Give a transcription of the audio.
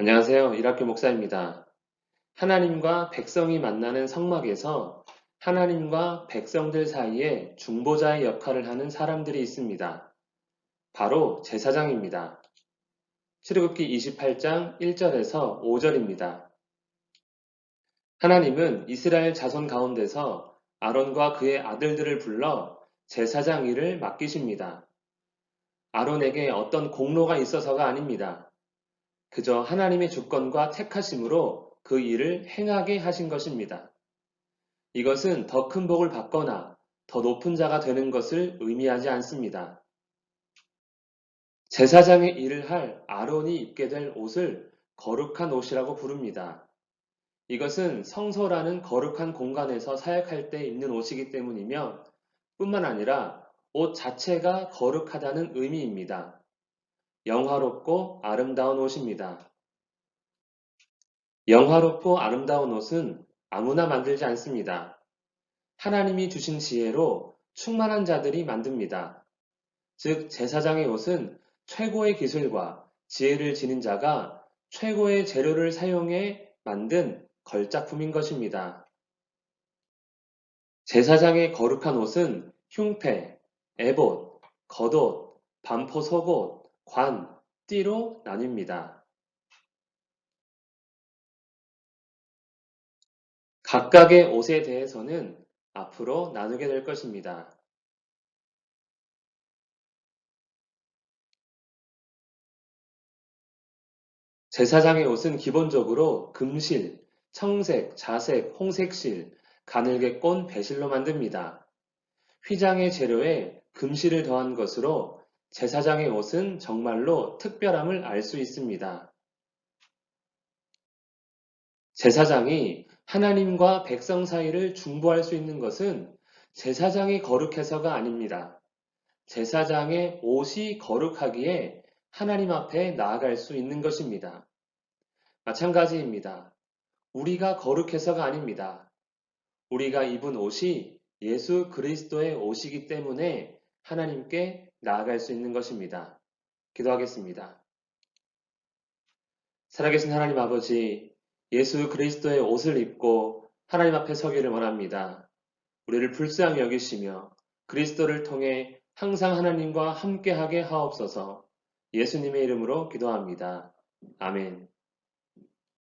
안녕하세요. 일학교 목사입니다. 하나님과 백성이 만나는 성막에서 하나님과 백성들 사이에 중보자의 역할을 하는 사람들이 있습니다. 바로 제사장입니다. 출애굽기 28장 1절에서 5절입니다. 하나님은 이스라엘 자손 가운데서 아론과 그의 아들들을 불러 제사장 일을 맡기십니다. 아론에게 어떤 공로가 있어서가 아닙니다. 그저 하나님의 주권과 택하심으로 그 일을 행하게 하신 것입니다. 이것은 더 큰 복을 받거나 더 높은 자가 되는 것을 의미하지 않습니다. 제사장의 일을 할 아론이 입게 될 옷을 거룩한 옷이라고 부릅니다. 이것은 성소라는 거룩한 공간에서 사역할 때 입는 옷이기 때문이며 뿐만 아니라 옷 자체가 거룩하다는 의미입니다. 영화롭고 아름다운 옷입니다. 영화롭고 아름다운 옷은 아무나 만들지 않습니다. 하나님이 주신 지혜로 충만한 자들이 만듭니다. 즉, 제사장의 옷은 최고의 기술과 지혜를 지닌 자가 최고의 재료를 사용해 만든 걸작품인 것입니다. 제사장의 거룩한 옷은 흉패, 에봇, 겉옷, 반포 속옷, 관, 띠로 나뉩니다. 각각의 옷에 대해서는 앞으로 나누게 될 것입니다. 제사장의 옷은 기본적으로 금실, 청색, 자색, 홍색실, 가늘게 꼰 배실로 만듭니다. 휘장의 재료에 금실을 더한 것으로 제사장의 옷은 정말로 특별함을 알 수 있습니다. 제사장이 하나님과 백성 사이를 중보할 수 있는 것은 제사장이 거룩해서가 아닙니다. 제사장의 옷이 거룩하기에 하나님 앞에 나아갈 수 있는 것입니다. 마찬가지입니다. 우리가 거룩해서가 아닙니다. 우리가 입은 옷이 예수 그리스도의 옷이기 때문에 하나님께 나아갈 수 있는 것입니다. 기도하겠습니다. 살아계신 하나님 아버지, 예수 그리스도의 옷을 입고 하나님 앞에 서기를 원합니다. 우리를 불쌍히 여기시며 그리스도를 통해 항상 하나님과 함께하게 하옵소서 예수님의 이름으로 기도합니다. 아멘.